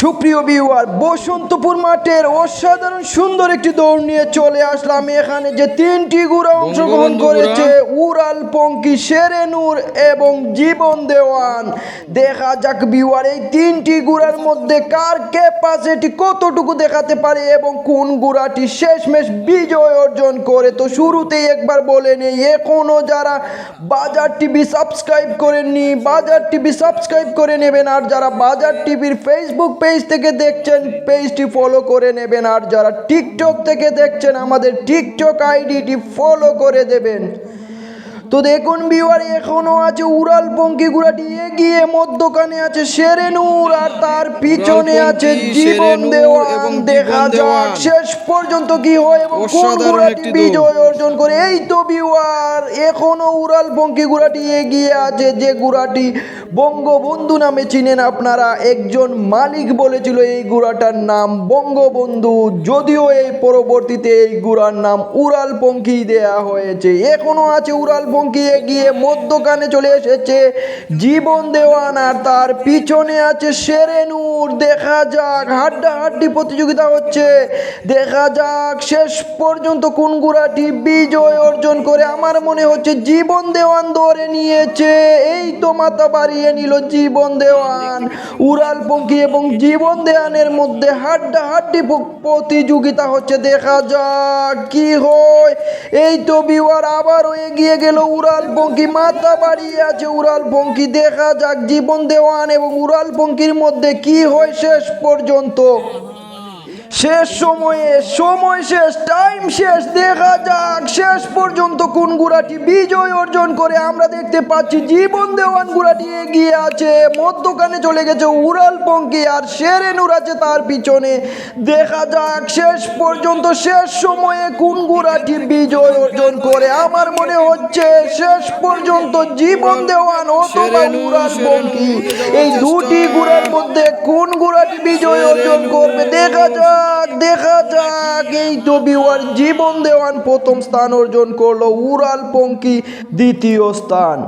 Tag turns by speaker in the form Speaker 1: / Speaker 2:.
Speaker 1: সুপ্রিয় ভিউয়ার বসন্তপুর মাঠের অসাধারণ সুন্দর একটি দৌড় নিয়ে চলে আসলাম। এখানে যে তিনটি গুড়া অংশগ্রহণ করেছে উড়াল পঙ্কি শেরেনুর এবং জীবন দেওয়ান। দেখা যাক ভিউয়ার এই তিনটি গুড়ার মধ্যে কার ক্যাপাসিটি কতটুকু দেখাতে পারে এবং কোন গুড়াটি শেষমেশ বিজয় অর্জন করে। তো শুরুতেই একবার বলে নেই এখনও যারা বাজার টিভি সাবস্ক্রাইব করেননি বাজার টিভি সাবস্ক্রাইব করে নেবেন। আর যারা বাজার টিভির ফেসবুক পেজ থেকে দেখছেন পেজটি ফলো করে নেবেন। আর যারা টিকটক থেকে দেখছেন আমাদের টিকটক আইডিটি ফলো করে দেবেন। তো দেখুন বিওয়ার এখনও আছে উড়াল পঙ্কি গুড়াটি এগিয়ে মধ্যখানে আছে সেরেনুর আর তার পিছনে আছে জীবন দেওয়ান।
Speaker 2: এবং
Speaker 1: দেখা যাক শেষ পর্যন্ত কি হয় এবং কোন গুড়াটি বিজয় অর্জন করে। এই তো বিওয়ার এখনও উড়াল পঙ্কি গুড়াটি এগিয়ে আছে যে গুড়াটি বঙ্গবন্ধু নামে চিনেন আপনারা। একজন মালিক বলেছিল এই গুড়াটার নাম বঙ্গবন্ধু। যদিও এই পরবর্তীতে এই গুড়ার নাম উড়াল পঙ্কি দেয়া হয়েছে। এখনও আছে উড়াল পঙ্কি এগিয়ে মধ্যখানে চলে এসেছে। জীবন দেওয়ান আর তার পিছনে আছে সেরেনুর। দেখা যাক, হাড্ডাহাড্ডি প্রতিযোগিতা হচ্ছে। দেখা যাক, শেষ পর্যন্ত কোন গুড়াটি বিজয় অর্জন করে। আমার মনে হচ্ছে জীবন দেওয়ান ধরে নিয়েছে। এই তো মাথা বাড়িয়ে নিল জীবন দেওয়ান। উড়াল পঙ্কি এবং জীবন দেওয়ানের মধ্যে হাড্ডা হাড্ডি প্রতিযোগিতা হচ্ছে, দেখা যাক কি হয়। এই তো বিওয়ার আবারও এগিয়ে গেল উড়াল পঙ্কি মাথা বাড়িয়ে আছে উড়াল পঙ্কি দেখা যাক জীবন দেওয়ান এবং উড়াল পঙ্কির মধ্যে কি হয় শেষ পর্যন্ত। শেষ সময়ে সময় শেষ টাইম শেষ দেখা যাক শেষ পর্যন্ত কোন গুড়াটি বিজয় অর্জন করে। আমরা দেখতে পাচ্ছি জীবন দেওয়ান গুড়াটি এগিয়ে আছে মধ্যখানে চলে গেছে উড়াল পঙ্কি আর শেরেনুর আছে তার পিছনে। দেখা যাক শেষ পর্যন্ত শেষ সময়ে কোন গুড়াটি বিজয় অর্জন করে। আমার মনে হচ্ছে শেষ পর্যন্ত জীবন দেওয়ান অথবা
Speaker 2: শেরেনুর,
Speaker 1: উড়াল পঙ্কি। এই দুটি গুড়ার মধ্যে কোন গুড়াটি বিজয় অর্জন করবে দেখা যাক। দেখা যাক এই তো বিওয়ার জীবন দেওয়ান প্রথম স্থান অর্জন করল উড়াল পঙ্কি দ্বিতীয় স্থান।